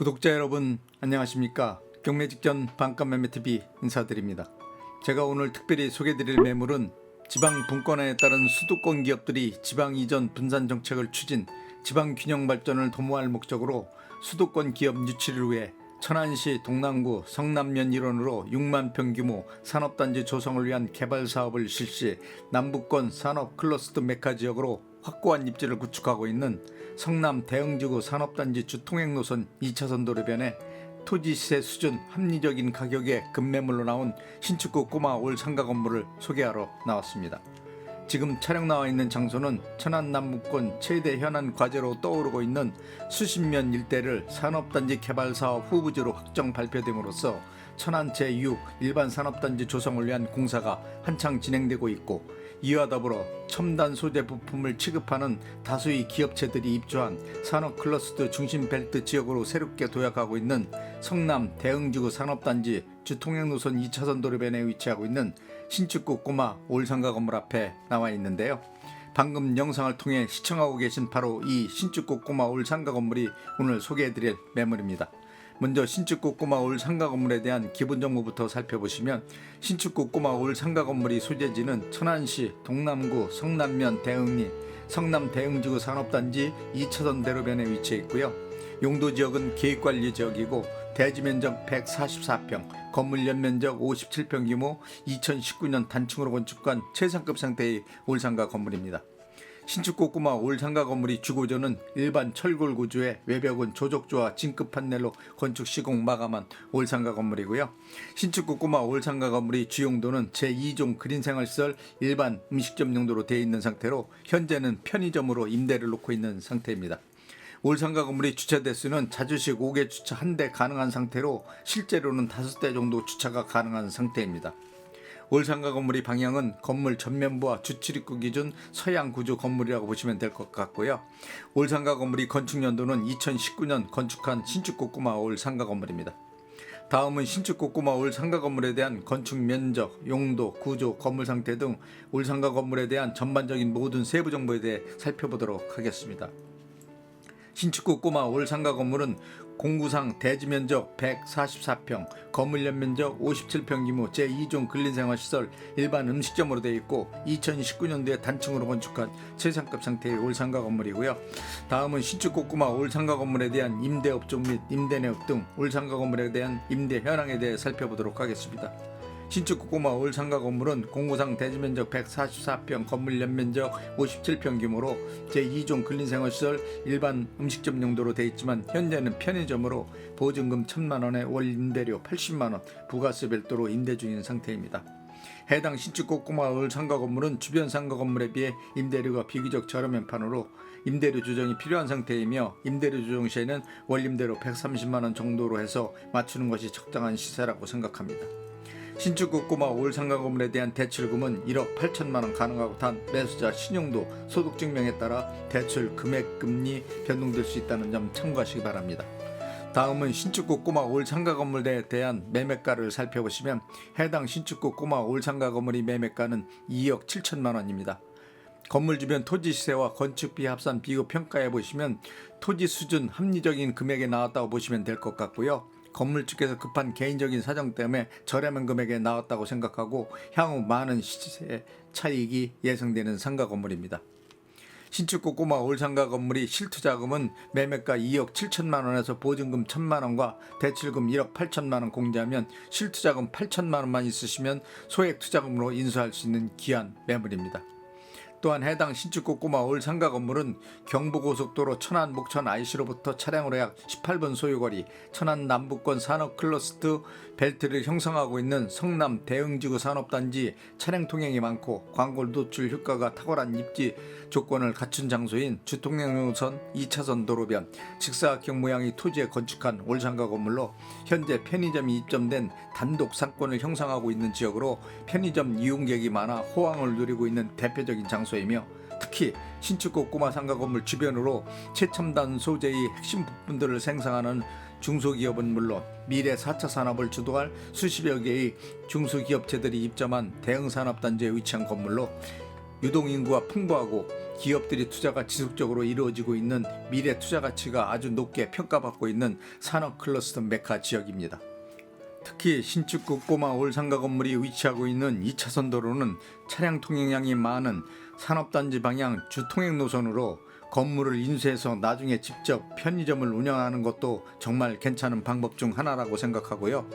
구독자 여러분 안녕하십니까 경매 직전 반값 매매 TV 인사드립니다. 제가 오늘 특별히 소개드릴 매물은 지방 분권에 따른 수도권 기업들이 지방 이전 분산 정책을 추진 지방 균형 발전을 도모할 목적으로 수도권 기업 유치를 위해 천안시 동남구 성남면 일원으로 6만 평 규모 산업단지 조성을 위한 개발 사업을 실시 남부권 산업 클러스터 메카 지역으로 확고한 입지를 구축하고 있는 성남 대흥지구 산업단지 주통행 노선 2차선 도로변에 토지 시세 수준 합리적인 가격에 급매물로 나온 신축구 꼬마 올 상가 건물을 소개하러 나왔습니다. 지금 촬영 나와 있는 장소는 천안 남부권 최대 현안 과제로 떠오르고 있는 수십면 일대를 산업단지 개발 사업 후보지로 확정 발표됨으로써 천안 제6 일반 산업단지 조성을 위한 공사가 한창 진행되고 있고 이와 더불어 첨단 소재 부품을 취급하는 다수의 기업체들이 입주한 산업 클러스터 중심 벨트 지역으로 새롭게 도약하고 있는 성남 대흥지구 산업단지 주통행 노선 2차선 도로변에 위치하고 있는 신축구 꼬마 올상가 건물 앞에 나와 있는데요. 방금 영상을 통해 시청하고 계신 바로 이 신축구 꼬마 올상가 건물이 오늘 소개해드릴 매물입니다. 먼저 신축구 꼬마 올 상가 건물에 대한 기본 정보부터 살펴보시면 신축구 꼬마 올 상가 건물이 소재지는 천안시 동남구 성남면 대흥리 성남 대흥지구 산업단지 2차선 대로변에 위치해 있고요. 용도 지역은 계획관리 지역이고 대지 면적 144평, 건물 연면적 57평 규모 2019년 단층으로 건축한 최상급 상태의 올상가 건물입니다. 신축 꼬마 올 상가 건물이 주고전은 일반 철골 구조의 외벽은 조적조와 진급 판넬로 건축 시공 마감한 올 상가 건물이고요. 신축 꼬마 올 상가 건물이 주용도는 제2종 그린생활시설 일반 음식점 용도로 되어 있는 상태로 현재는 편의점으로 임대를 놓고 있는 상태입니다. 올 상가 건물이 주차 대수는 자주식 5개 주차 한 대 가능한 상태로 실제로는 5대 정도 주차가 가능한 상태입니다. 올 상가 건물의 방향은 건물 전면부와 주출입구 기준 서양 구조 건물이라고 보시면 될 것 같고요. 올 상가 건물이 건축 연도는 2019년 건축한 신축 꼬마 올 상가 건물입니다. 다음은 신축 꼬마 올 상가 건물에 대한 건축 면적, 용도, 구조, 건물 상태 등 올 상가 건물에 대한 전반적인 모든 세부 정보에 대해 살펴보도록 하겠습니다. 신축구 꼬마 올 상가 건물은 공구상 대지 면적 144평, 건물 연면적 57평 규모 제2종 근린생활시설 일반 음식점으로 되어 있고 2019년도에 단층으로 건축한 최상급 상태의 올상가 건물이고요. 다음은 신축구 꼬마 올상가 건물에 대한 임대업종 및 임대내역 등 올상가 건물에 대한 임대 현황에 대해 살펴보도록 하겠습니다. 신축 꼬마 올상가 건물은 공구상 대지면적 144평, 건물 연면적 57평 규모로 제2종 근린생활시설 일반 음식점 용도로 되어 있지만 현재는 편의점으로 보증금 1천만 원에 월 임대료 80만 원, 부가세 별도로 임대 중인 상태입니다. 해당 신축 꼬마 올상가 건물은 주변 상가 건물에 비해 임대료가 비교적 저렴한 판으로 임대료 조정이 필요한 상태이며 임대료 조정 시에는 월 임대료 130만 원 정도로 해서 맞추는 것이 적당한 시세라고 생각합니다. 신축구 꼬마 올 상가 건물에 대한 대출금은 1억 8천만 원 가능하고 단 매수자 신용도 소득 증명에 따라 대출 금액 금리 변동될 수 있다는 점 참고하시기 바랍니다. 다음은 신축구 꼬마 올상가 건물에 대한 매매가를 살펴보시면 해당 신축구 꼬마 올상가 건물의 매매가는 2억 7천만 원입니다. 건물 주변 토지 시세와 건축비 합산 비교 평가해 보시면 토지 수준 합리적인 금액에 나왔다고 보시면 될 것 같고요. 건물 측에서 급한 개인적인 사정 때문에 저렴한 금액에 나왔다고 생각하고 향후 많은 시세 차익이 예상되는 상가 건물입니다. 신축구 꼬마 올상가 건물이 실투자금은 매매가 2억 7천만 원에서 보증금 1천만 원과 대출금 1억 8천만 원 공제하면 실투자금 8천만 원만 있으시면 소액 투자금으로 인수할 수 있는 귀한 매물입니다. 또한 해당 신축구 꼬마 올 상가 건물은 경부고속도로 천안 목천 IC로부터 차량으로 약 18분 소요거리 천안 남부권 산업 클러스터 벨트를 형성하고 있는 성남 대흥지구 산업단지 차량 통행이 많고 광고 노출 효과가 탁월한 입지 조건을 갖춘 장소인 주통행로선 2차선 도로변 직사각형 모양의 토지에 건축한 올 상가 건물로 현재 편의점이 입점된 단독 상권을 형성하고 있는 지역으로 편의점 이용객이 많아 호황을 누리고 있는 대표적인 장소 이며 특히 신축구 꼬마 상가 건물 주변으로 최첨단 소재의 핵심 부품들을 생산하는 중소기업은 물론 미래 4차 산업을 주도할 수십여 개의 중소기업체들이 입점한 대응 산업단지에 위치한 건물로 유동인구가 풍부하고 기업들이 투자가 지속적으로 이루어지고 있는 미래 투자 가치가 아주 높게 평가받고 있는 산업 클러스터 메카 지역입니다. 특히 신축구 꼬마 올상가 건물이 위치하고 있는 2차선 도로는 차량 통행량이 많은 산업단지 방향 주통행 노선으로 건물을 인수해서 나중에 직접 편의점을 운영하는 것도 정말 괜찮은 방법 중 하나라고 생각하고요.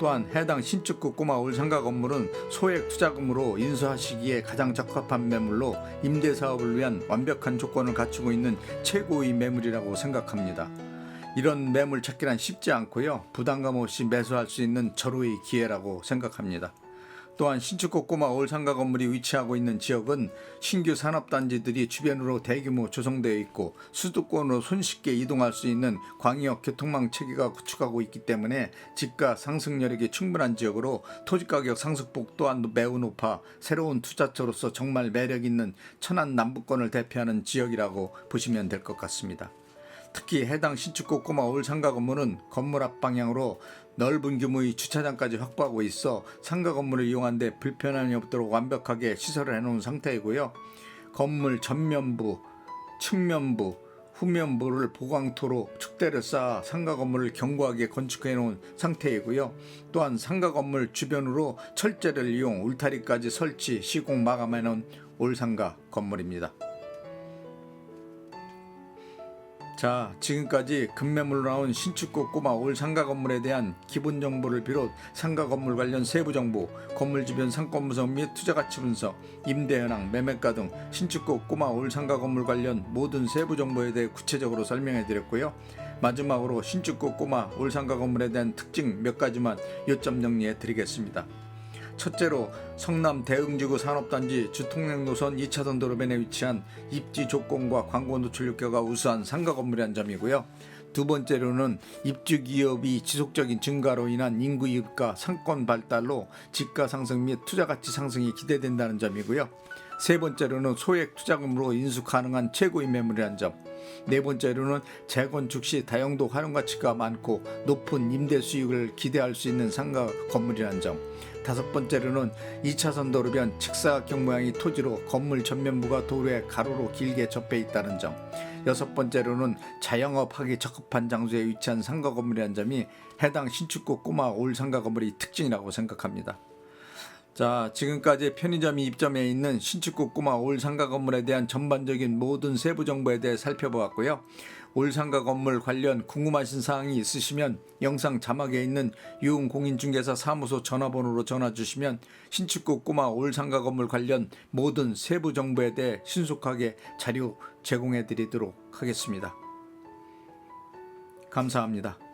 또한 해당 신축구 꼬마 올상가 건물은 소액 투자금으로 인수하시기에 가장 적합한 매물로 임대 사업을 위한 완벽한 조건을 갖추고 있는 최고의 매물이라고 생각합니다. 이런 매물 찾기란 쉽지 않고요. 부담감 없이 매수할 수 있는 절호의 기회라고 생각합니다. 또한 신축구 꼬마 올상가 건물이 위치하고 있는 지역은 신규 산업단지들이 주변으로 대규모 조성되어 있고 수도권으로 손쉽게 이동할 수 있는 광역 교통망 체계가 구축하고 있기 때문에 집가 상승 여력이 충분한 지역으로 토지가격 상승폭 또한 매우 높아 새로운 투자처로서 정말 매력 있는 천안 남부권을 대표하는 지역이라고 보시면 될 것 같습니다. 특히 해당 신축구 꼬마 올 상가 건물은 건물 앞 방향으로 넓은 규모의 주차장까지 확보하고 있어 상가 건물을 이용하는데 불편함이 없도록 완벽하게 시설을 해놓은 상태이고요. 건물 전면부, 측면부, 후면부를 보강토로 축대를 쌓아 상가 건물을 견고하게 건축해 놓은 상태이고요. 또한 상가 건물 주변으로 철제를 이용 울타리까지 설치 시공 마감해 놓은 올상가 건물입니다. 자, 지금까지 급매물로 나온 신축구 꼬마 올 상가 건물에 대한 기본 정보를 비롯 상가 건물 관련 세부 정보, 건물 주변 상권 분석 및 투자 가치 분석, 임대 현황, 매매가 등 신축구 꼬마 올 상가 건물 관련 모든 세부 정보에 대해 구체적으로 설명해 드렸고요. 마지막으로 신축구 꼬마 올 상가 건물에 대한 특징 몇 가지만 요점 정리해 드리겠습니다. 첫째로 성남 대흥지구 산업단지 주통행 노선 2차선 도로변에 위치한 입지 조건과 광고 노출 효과가 우수한 상가 건물이란 점이고요. 두 번째로는 입주 기업이 지속적인 증가로 인한 인구 이익과 상권 발달로 집가 상승 및 투자 가치 상승이 기대된다는 점이고요. 세 번째로는 소액 투자금으로 인수 가능한 최고의 매물이라는 점. 네 번째로는 재건축 시 다용도 활용 가치가 많고 높은 임대 수익을 기대할 수 있는 상가 건물이라는 점. 다섯 번째로는 2차선 도로변 직사각형 모양의 토지로 건물 전면부가 도로에 가로로 길게 접해 있다는 점. 여섯 번째로는 자영업하기 적합한 장소에 위치한 상가 건물이라는 점이 해당 신축구 꼬마 올 상가 건물의 특징이라고 생각합니다. 자, 지금까지 편의점이 입점해 있는 신축구 꼬마 올 상가 건물에 대한 전반적인 모든 세부 정보에 대해 살펴보았고요. 올 상가 건물 관련 궁금하신 사항이 있으시면 영상 자막에 있는 유흥공인중개사 사무소 전화번호로 전화 주시면 신축구 꼬마 올 상가 건물 관련 모든 세부 정보에 대해 신속하게 자료 제공해 드리도록 하겠습니다. 감사합니다.